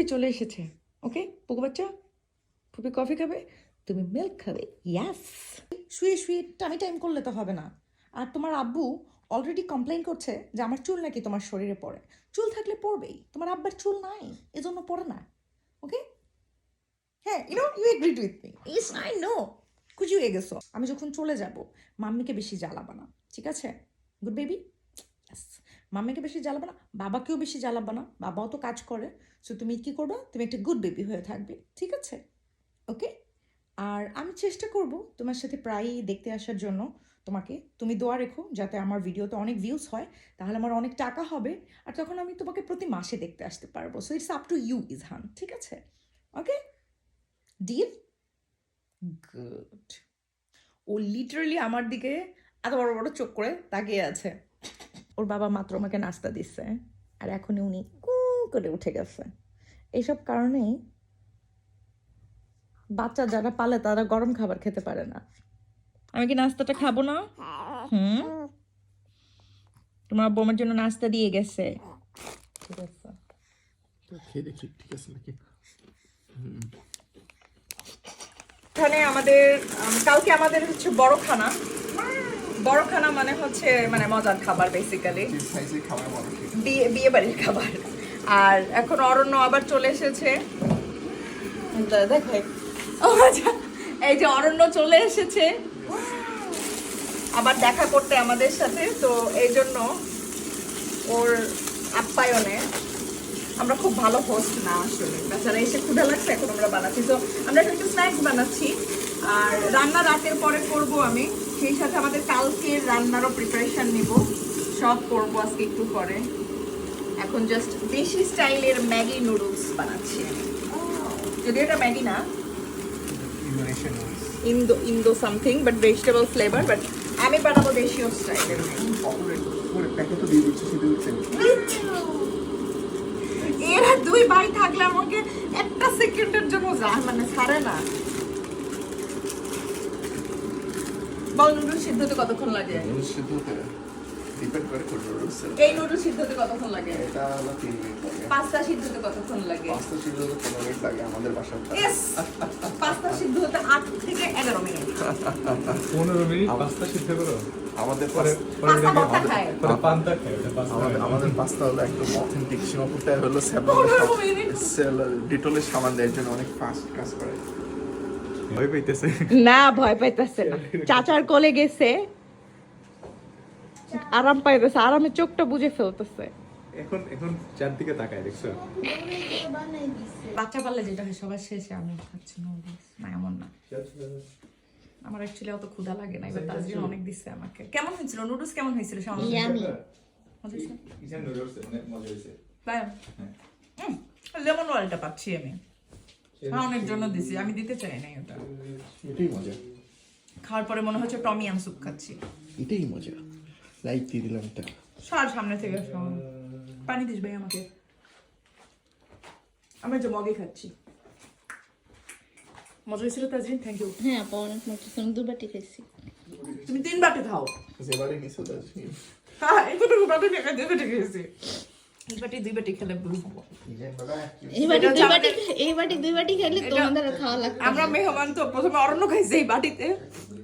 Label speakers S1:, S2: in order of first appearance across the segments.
S1: ফুপি চলে এসেছে ওকে পুকু বাচ্চা ফুপি কফি খাবে, তুমি মিল্ক খাবে ইয়াস শুয়ে শুয়ে টাইম টাইম করলে তো হবে না। আর তোমার আব্বু অলরেডি কমপ্লেন করছে যে আমার চুল নাকি তোমার শরীরে পড়ে। চুল থাকলে পড়বেই, তোমার আব্বার চুল নাই, এজন্য পড়ে না ওকে হ্যাঁ you know you agreed with me is I know খুশি হয়ে গেছো। আমি যখন চলে যাব, মাম্মিকে বেশি জ্বালাবা না, ঠিক আছে? Good baby Yes. মাম্মিকে বেশি জ্বালাবা না, বাবাকেও বেশি জ্বালাবা না, বাবাও তো কাজ করে। সো তুমি কি করবে? তুমি একটা গুড বেবি হয়ে থাকবে, ঠিক আছে? ওকে আর আমি চেষ্টা করব তোমার সাথে প্রায়ই দেখতে আসার জন্য তোমাকে। তুমি দোয়া রেখো যাতে আমার ভিডিওতে অনেক ভিউজ হয়, তাহলে আমার অনেক টাকা হবে। আর তখন আমি তোমাকে প্রতি মাসে দেখতে আসতে পারব। So it's up to you Izhan, ঠিক আছে? ওকে ডিল গুড ও লিটারালি আমার দিকে এত বড় বড় চোখ করে তাকিয়ে আছে। ওর বাবা মাত্র আমাকে নাস্তা দিচ্ছে আর এখনই উনি কু করে উঠে গেছে। এইসব কারণে বাচ্চা যারা পালে তারা গরম খাবার খেতে পারে না। আমি কি নাস্তাটা খাব না? হুম? তোমার আব্বু আমার জন্য নাস্তা দিয়ে গেছে। ঠিক আছে।
S2: খেয়ে দেখি ঠিক আছে নাকি?
S1: এখানে আমাদের কালকে আমাদের হচ্ছে বড় খানা বড় খানা মানে হচ্ছে মানে মজার খাবার বেসিক্যালি বিয়ে বিয়ে বাড়ির খাবার। আর এখন অরণ্য আবার চলে এসেছে। দেখো আচ্ছা, এই যে অরণ্য চলে এসেছে। আবার দেখা করতে আমাদের সাথে তো এই জন্য ওর আপ্যায়নে আমরা খুব ভালো হোস্ট না আসলে। বেচারা এসে ক্ষুধা লাগছে এখন আমরা বানাচ্ছি। তো আমরা এখন একটু স্ন্যাক্স বানাচ্ছি। আর রান্না রাতের পরে করব আমি। সেই সাথে আমাদের কালকের রান্নারও প্রিপারেশন নিব। সব করব আজকে একটু পরে। এখন জাস্ট দেশি স্টাইলের ম্যাগি নুডলস বানাচ্ছি যদি এটা ম্যাগি না। Indo Indo something but vegetable flavour but আমি বানাবো দেশীয় স্টাইলের
S2: প্যাকেটও দিয়ে দিচ্ছে শুধু দিচ্ছে
S1: এরা দুই ভাই থাকলে আমাকে একটা সেকেন্ডের জন্য যা মানে ছাড়ে না। বল নুডল সিদ্ধ হতে কতক্ষণ লাগে?
S2: নুডলস সিদ্ধ ডিপেন্ড করে কোন নুডলস
S1: এই নুডল সিদ্ধ হতে কতক্ষণ লাগে?
S2: এটা হলো তিন মিনিট লাগে।
S1: পাস্তা সিদ্ধ হতে কতক্ষণ লাগে?
S2: পাঁচটা সিদ্ধ হতে পনেরো মিনিট লাগে আমাদের বাসায়
S1: ইয়েস! পাস্তা সিদ্ধ হতে আট থেকে এগারো মিনিট
S3: পনেরো মিনিট পাস্তা সিদ্ধ করো?
S2: আমাদের
S3: পরে পরে
S1: পাস্তা
S3: পান্তা খায়।
S2: আমাদের আমাদের পাস্তা হলো একদম অথেন্টিক সীমাপুরটা হলো? ডিটোলের সামান দেওয়ার জন্য অনেক ফাস্ট কাজ করে।
S3: ভয় পাইতেছে।
S1: না ভয় পাইতেছে না। চাচার কোলে গেছে। আরাম পাইতেছে আরামে চোখটা বুঝে ফেলতেছে।
S3: এখন এখন চারদিকে তাকায় দেখছ?
S1: বাচ্চা পারলে যেটা হয় সবার শেষে আমি খাচ্ছি নুডলস না এমন না। আমার অ্যাকচুয়ালি অত ক্ষুধা লাগে না এবার তাজির অনেক দিচ্ছে আমাকে। কেমন হয়েছিল? নুডলস কেমন হয়েছিল? সামনে মজা
S3: নুডলস অনেক মজা হয়েছে।
S1: তাই? লেমন অয়েলটা পাচ্ছি আমি। খাওয়ানোর জন্য দিছি আমি দিতে চাই না ওটা।
S2: এটাই মজা।
S1: খাওয়ার পরে মনে হচ্ছে টমিয়াম স্যুপ খাচ্ছি।
S2: এটাই মজা। লাইক দিয়ে দিলাম এটা।
S1: সর সামনে থেকে সর। পানি দিস ভাই আমাকে। আমি যে মগে খাচ্ছি। মজা হয়েছিল তাজরিন থ্যাংক ইউ
S4: হ্যাঁ আপা অনেক মজা আমি দুবাটি খাইছি।
S1: তুমি তিন বাটি খাও?
S2: সেবারে মিশে তাজরিন
S1: হ্যাঁ এতটুকু বাটি দুই খেয়েছি এই বাটি দুই বাটি খেলে বুঝব
S4: এই বাটি দুই বাটি এই বাটি দুই বাটি খেলে তোমাদের খাওয়া লাগবে
S1: আমরা মেহমান তো প্রথমে অরণ্য খাইছি এই বাটিতে।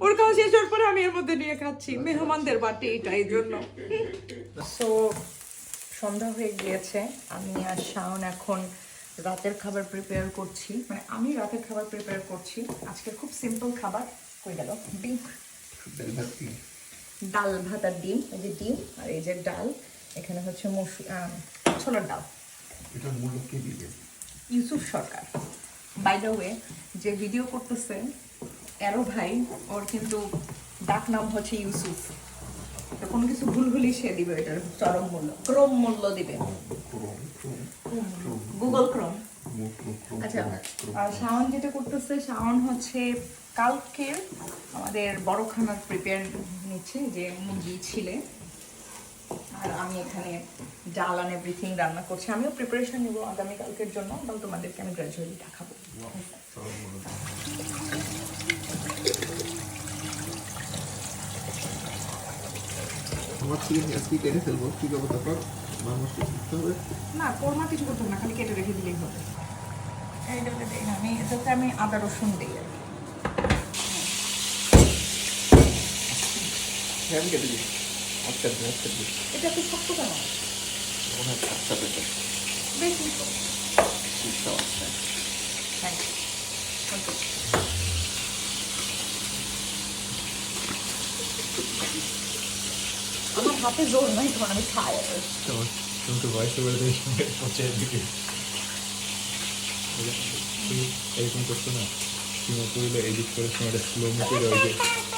S1: ওর খাওয়া শেষ হওয়ার পরে আমি এর মধ্যে নিয়ে খাচ্ছি। মেহমানদের বাটি এটা এই জন্য। সো সন্ধ্যা হয়ে গিয়েছে। আমি আর শাওন এখন রাতের খাবার প্রিপেয়ার করছি। মানে আমি রাতের খাবার প্রিপেয়ার করছি। আজকে খুব সিম্পল খাবার। হয়ে গেল? ডিম। ডাল ভাত আর ডিম। এই যে ডিম আর এই যে ডাল। এখানে হচ্ছে মসুর ছোলার ডাল।
S2: এটা মূল্য কে দিবে
S1: Yusuf Sarkar. By the way যে ভিডিও করতেছে এরো ভাই ওর কিন্তু ডাক নাম হচ্ছে ইউসুফ। কোনো কিছু ভুল ভুলই সে দিবে এটার চরম মূল্য ক্রম মূল্য দিবে। গুগল ক্রোম আচ্ছা আর শাওন যেটা করতেছে শাওন হচ্ছে কালকে আমাদের বড় খানার প্রিপেয়ার নিচ্ছে যে মুরগি ছিলে। আর আমি এখানে ডাল আর এভরিথিং রান্না করছি। আমিও প্রিপারেশন নিব আগামীকালকের জন্য তাহলে তোমাদেরকে আমি গ্র্যাজুয়ালি দেখাবো।
S2: আমার চিকেন আজকে কেটে ফেলব? কি করব তারপর? মার মশলা হবে?
S1: না কোরমা কিছু করতে না খালি কেটে রেখে দিলেই হবে। এইটাতে দিই না আমি এটাতে আমি আদা রসুন দিই। আর কি।
S2: হ্যাঁ কেটে দিই। আজকাল দিন আজকাল দিন
S1: এটা একটু শক্ত কেন?
S2: মনে হয় আচ্ছা
S1: বেশি তো আমার হাতে জোর নাই আমি খাই
S3: দিয়ে দিকে এরকম করছ না? এডিট করে সময় স্লো মো করে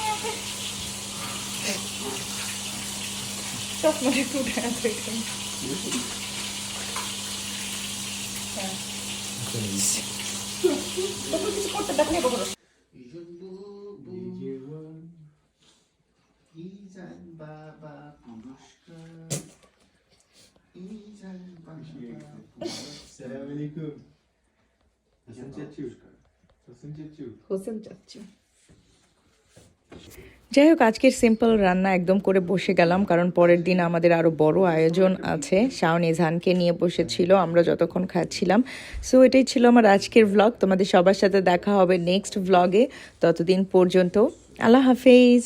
S1: Çok mutlu dayandım. Dokuz
S2: kişi korktu, bak ne bakılır.
S3: Selamünaleyküm. Nasılsın Çatçı? Nasılsın Çatçı?
S1: Nasılsın Çatçı? যাই হোক আজকের সিম্পল রান্না একদম করে বসে গেলাম, কারণ পরের দিন আমাদের আরও বড় আয়োজন আছে। শাওন ইজহানকে নিয়ে বসেছিল, আমরা যতক্ষণ খাচ্ছিলাম। সো এটাই ছিল আমার আজকের ভ্লগ তোমাদের সবার সাথে দেখা হবে নেক্সট ভ্লগে ততদিন পর্যন্ত আল্লাহ হাফেজ।